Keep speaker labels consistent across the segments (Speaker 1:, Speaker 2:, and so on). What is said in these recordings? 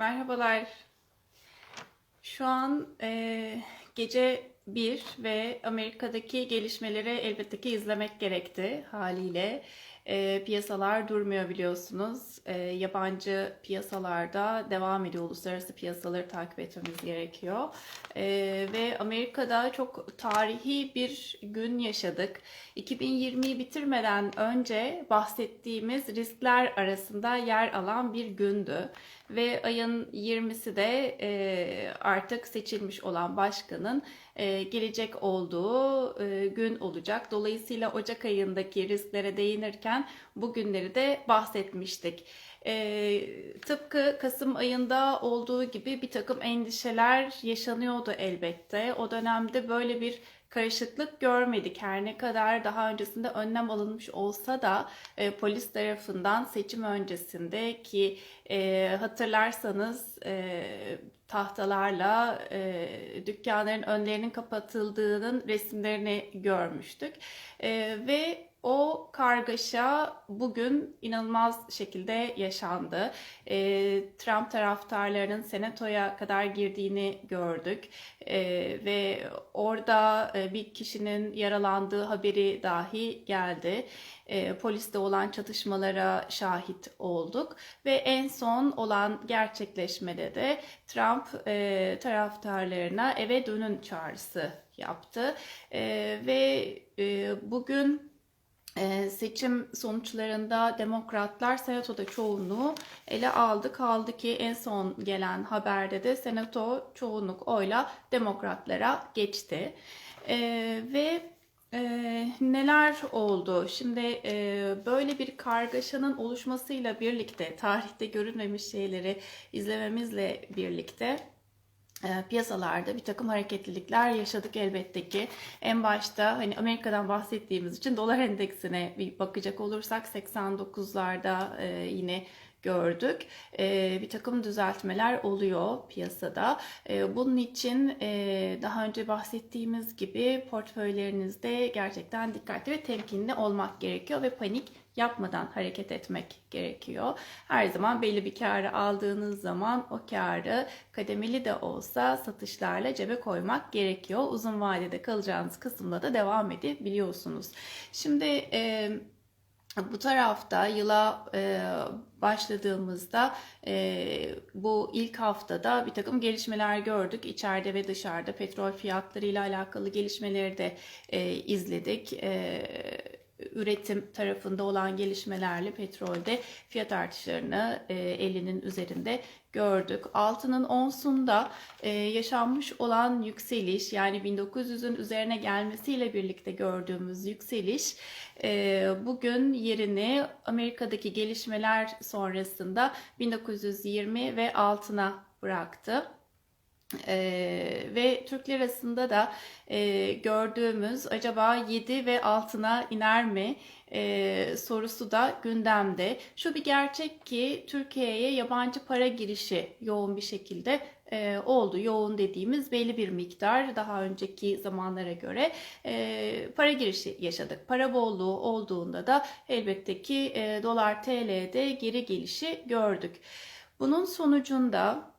Speaker 1: Merhabalar. Şu an e, gece 1 ve Amerika'daki gelişmeleri elbette ki izlemek gerekti haliyle. E, piyasalar durmuyor biliyorsunuz. E, yabancı piyasalarda devam ediyor. Uluslararası piyasaları takip etmemiz gerekiyor. E, ve Amerika'da çok tarihi bir gün yaşadık. 2020'yi bitirmeden önce bahsettiğimiz riskler arasında yer alan bir gündü. Ve ayın 20'si de e, artık seçilmiş olan başkanın e, gelecek olduğu e, gün olacak. Dolayısıyla Ocak ayındaki risklere değinirken bugünleri de bahsetmiştik. E, tıpkı Kasım ayında olduğu gibi bir takım endişeler yaşanıyordu elbette. O dönemde böyle bir karışıklık görmedik. Her ne kadar daha öncesinde önlem alınmış olsa da e, polis tarafından seçim öncesinde ki e, hatırlarsanız e, tahtalarla e, dükkanların önlerinin kapatıldığının resimlerini görmüştük. E, ve o kargaşa bugün inanılmaz şekilde yaşandı. E, Trump taraftarlarının senatoya kadar girdiğini gördük e, ve orada e, bir kişinin yaralandığı haberi dahi geldi. E, poliste olan çatışmalara şahit olduk ve en son olan gerçekleşmede de Trump e, taraftarlarına eve dönün çağrısı yaptı e, ve e, bugün ee, seçim sonuçlarında demokratlar senatoda çoğunluğu ele aldı. Kaldı ki en son gelen haberde de senato çoğunluk oyla demokratlara geçti. Ee, ve e, neler oldu? Şimdi e, böyle bir kargaşanın oluşmasıyla birlikte tarihte görülmemiş şeyleri izlememizle birlikte piyasalarda bir takım hareketlilikler yaşadık elbette ki. En başta hani Amerika'dan bahsettiğimiz için dolar endeksine bir bakacak olursak 89'larda e, yine gördük. E, bir takım düzeltmeler oluyor piyasada. E, bunun için e, daha önce bahsettiğimiz gibi portföylerinizde gerçekten dikkatli ve temkinli olmak gerekiyor ve panik yapmadan hareket etmek gerekiyor. Her zaman belli bir karı aldığınız zaman o karı kademeli de olsa satışlarla cebe koymak gerekiyor. Uzun vadede kalacağınız kısımda da devam edebiliyorsunuz. Şimdi e, bu tarafta yıla e, başladığımızda e, bu ilk haftada bir takım gelişmeler gördük. İçeride ve dışarıda petrol fiyatlarıyla alakalı gelişmeleri de e, izledik. E, üretim tarafında olan gelişmelerle petrolde fiyat artışlarını e, 50'nin üzerinde gördük. Altının onsunda e, yaşanmış olan yükseliş yani 1900'ün üzerine gelmesiyle birlikte gördüğümüz yükseliş e, bugün yerini Amerika'daki gelişmeler sonrasında 1920 ve altına bıraktı. Ee, ve Türk lirasında da e, gördüğümüz acaba 7 ve altına iner mi e, sorusu da gündemde. Şu bir gerçek ki Türkiye'ye yabancı para girişi yoğun bir şekilde e, oldu. Yoğun dediğimiz belli bir miktar daha önceki zamanlara göre e, para girişi yaşadık. Para bolluğu olduğunda da elbette ki e, dolar TL'de geri gelişi gördük. Bunun sonucunda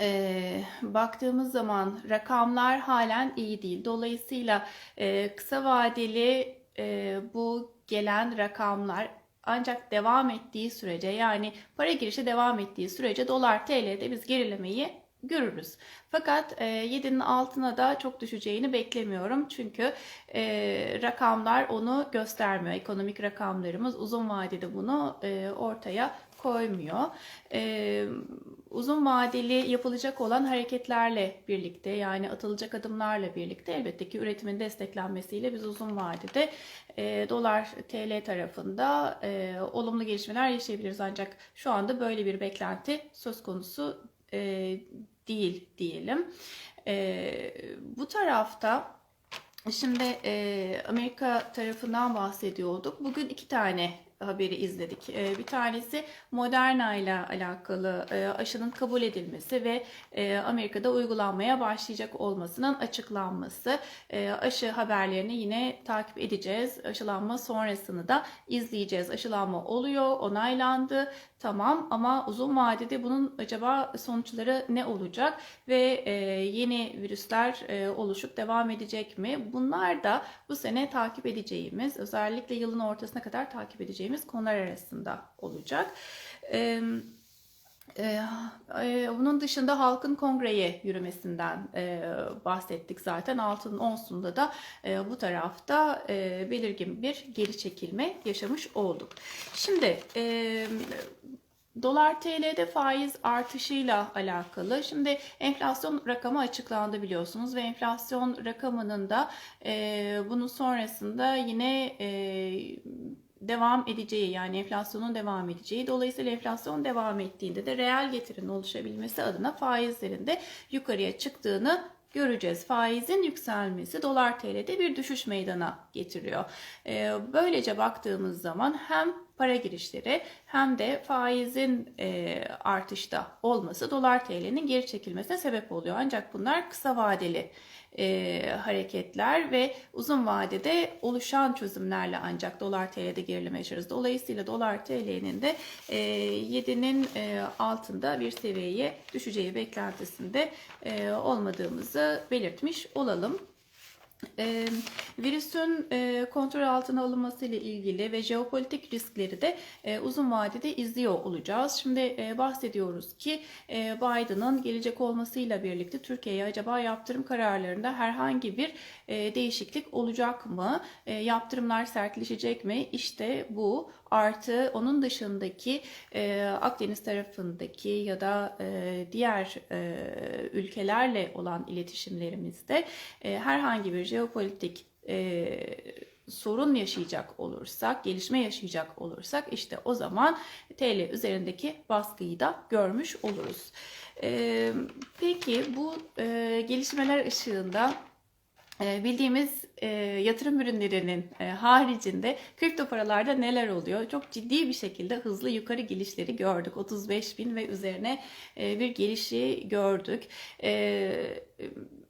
Speaker 1: e, baktığımız zaman rakamlar halen iyi değil. Dolayısıyla e, kısa vadeli e, bu gelen rakamlar ancak devam ettiği sürece yani para girişi devam ettiği sürece dolar TL'de biz gerilemeyi görürüz. Fakat e, 7'nin altına da çok düşeceğini beklemiyorum. Çünkü e, rakamlar onu göstermiyor. Ekonomik rakamlarımız uzun vadede bunu e, ortaya koymuyor. E, uzun vadeli yapılacak olan hareketlerle birlikte yani atılacak adımlarla birlikte elbette ki üretimin desteklenmesiyle biz uzun vadede e, dolar TL tarafında e, olumlu gelişmeler yaşayabiliriz. Ancak şu anda böyle bir beklenti söz konusu e, değil diyelim. E, bu tarafta şimdi e, Amerika tarafından bahsediyorduk. Bugün iki tane haberi izledik. Ee, bir tanesi Moderna ile alakalı e, aşının kabul edilmesi ve e, Amerika'da uygulanmaya başlayacak olmasının açıklanması. E, aşı haberlerini yine takip edeceğiz. Aşılanma sonrasını da izleyeceğiz. Aşılanma oluyor, onaylandı. Tamam ama uzun vadede bunun acaba sonuçları ne olacak ve e, yeni virüsler e, oluşup devam edecek mi? Bunlar da bu sene takip edeceğimiz, özellikle yılın ortasına kadar takip edeceğimiz konular arasında olacak. Evet. Ee, e, bunun dışında halkın kongreye yürümesinden e, bahsettik zaten. Altının onsunda da e, bu tarafta e, belirgin bir geri çekilme yaşamış olduk. Şimdi Dolar TL'de faiz artışıyla alakalı. Şimdi enflasyon rakamı açıklandı biliyorsunuz ve enflasyon rakamının da bunun sonrasında yine devam edeceği yani enflasyonun devam edeceği. Dolayısıyla enflasyon devam ettiğinde de reel getirinin oluşabilmesi adına faizlerin de yukarıya çıktığını göreceğiz. Faizin yükselmesi dolar TL'de bir düşüş meydana getiriyor. Ee, böylece baktığımız zaman hem para girişleri hem de faizin e, artışta olması dolar TL'nin geri çekilmesine sebep oluyor. Ancak bunlar kısa vadeli e, hareketler ve uzun vadede oluşan çözümlerle ancak dolar TL'de gerileme yaşarız. Dolayısıyla dolar TL'nin de e, 7'nin e, altında bir seviyeye düşeceği beklentisinde e, olmadığımızı belirtmiş olalım. E, virüsün e, kontrol altına alınması ile ilgili ve jeopolitik riskleri de e, uzun vadede izliyor olacağız. Şimdi e, bahsediyoruz ki e, Biden'ın gelecek olmasıyla birlikte Türkiye'ye acaba yaptırım kararlarında herhangi bir e, değişiklik olacak mı? E, yaptırımlar sertleşecek mi? İşte bu artı onun dışındaki e, Akdeniz tarafındaki ya da e, diğer e, ülkelerle olan iletişimlerimizde e, herhangi bir jeopolitik e, sorun yaşayacak olursak, gelişme yaşayacak olursak işte o zaman TL üzerindeki baskıyı da görmüş oluruz. E, peki bu e, gelişmeler ışığında bildiğimiz e, yatırım ürünlerinin e, haricinde kripto paralarda neler oluyor? Çok ciddi bir şekilde hızlı yukarı gelişleri gördük. 35 bin ve üzerine e, bir gelişi gördük. E,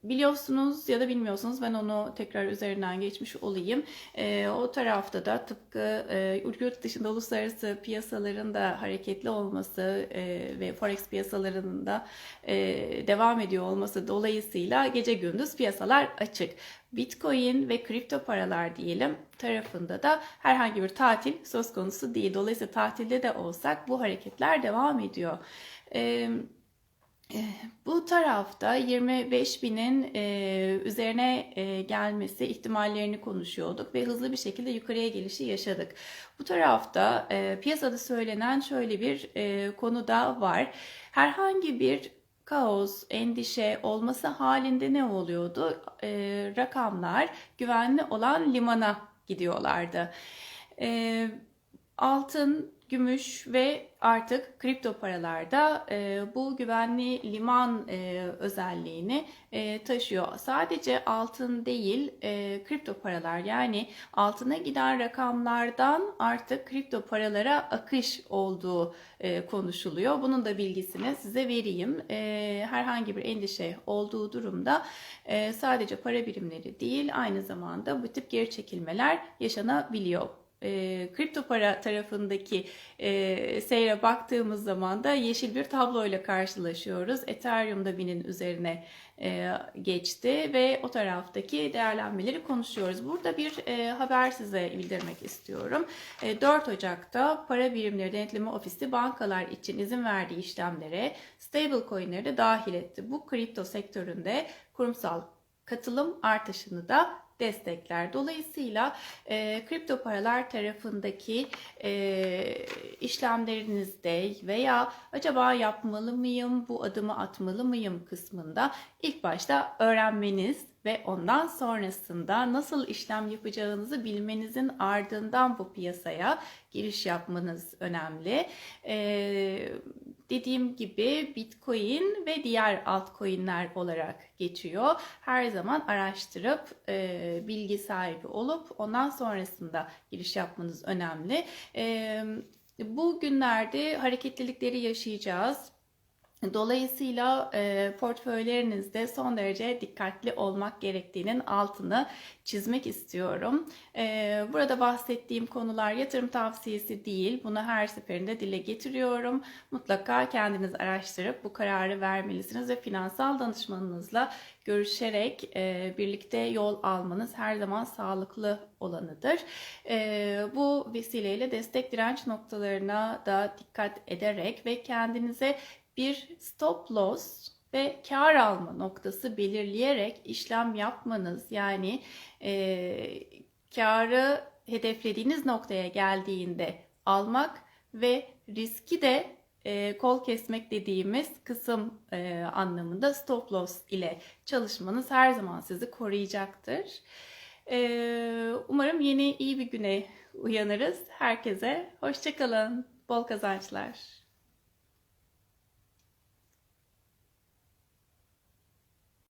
Speaker 1: biliyorsunuz ya da bilmiyorsunuz ben onu tekrar üzerinden geçmiş olayım. E, o tarafta da tıpkı e, yurt dışında uluslararası piyasaların da hareketli olması e, ve forex piyasalarının da e, devam ediyor olması dolayısıyla gece gündüz piyasalar açık. Bitcoin ve kripto paralar diyelim tarafında da herhangi bir tatil söz konusu değil. Dolayısıyla tatilde de olsak bu hareketler devam ediyor. Ee, bu tarafta 25 binin e, üzerine e, gelmesi ihtimallerini konuşuyorduk ve hızlı bir şekilde yukarıya gelişi yaşadık. Bu tarafta piyasada söylenen şöyle bir konu da var. Herhangi bir kaos, endişe olması halinde ne oluyordu? rakamlar güvenli olan limana gidiyorlardı. altın gümüş ve artık kripto paralarda e, bu güvenli liman e, özelliğini e, taşıyor. Sadece altın değil e, kripto paralar yani altına giden rakamlardan artık kripto paralara akış olduğu e, konuşuluyor. Bunun da bilgisini size vereyim. E, herhangi bir endişe olduğu durumda e, sadece para birimleri değil aynı zamanda bu tip geri çekilmeler yaşanabiliyor e, kripto para tarafındaki e, seyre baktığımız zaman da yeşil bir tabloyla karşılaşıyoruz. Ethereum'da binin üzerine e, geçti ve o taraftaki değerlenmeleri konuşuyoruz. Burada bir e, haber size bildirmek istiyorum. E, 4 Ocak'ta para birimleri denetleme ofisi bankalar için izin verdiği işlemlere stablecoin'leri de dahil etti. Bu kripto sektöründe kurumsal katılım artışını da destekler. Dolayısıyla e, kripto paralar tarafındaki e, işlemlerinizde veya acaba yapmalı mıyım, bu adımı atmalı mıyım kısmında ilk başta öğrenmeniz ve ondan sonrasında nasıl işlem yapacağınızı bilmenizin ardından bu piyasaya giriş yapmanız önemli. Ee, dediğim gibi Bitcoin ve diğer altcoin'ler olarak geçiyor. Her zaman araştırıp e, bilgi sahibi olup ondan sonrasında giriş yapmanız önemli. E, bu günlerde hareketlilikleri yaşayacağız Dolayısıyla e, portföylerinizde son derece dikkatli olmak gerektiğinin altını çizmek istiyorum. E, burada bahsettiğim konular yatırım tavsiyesi değil. Bunu her seferinde dile getiriyorum. Mutlaka kendiniz araştırıp bu kararı vermelisiniz ve finansal danışmanınızla görüşerek e, birlikte yol almanız her zaman sağlıklı olanıdır. E, bu vesileyle destek direnç noktalarına da dikkat ederek ve kendinize bir stop loss ve kar alma noktası belirleyerek işlem yapmanız yani e, karı hedeflediğiniz noktaya geldiğinde almak ve riski de e, kol kesmek dediğimiz kısım e, anlamında stop loss ile çalışmanız her zaman sizi koruyacaktır. E, umarım yeni iyi bir güne uyanırız. Herkese hoşçakalın. Bol kazançlar.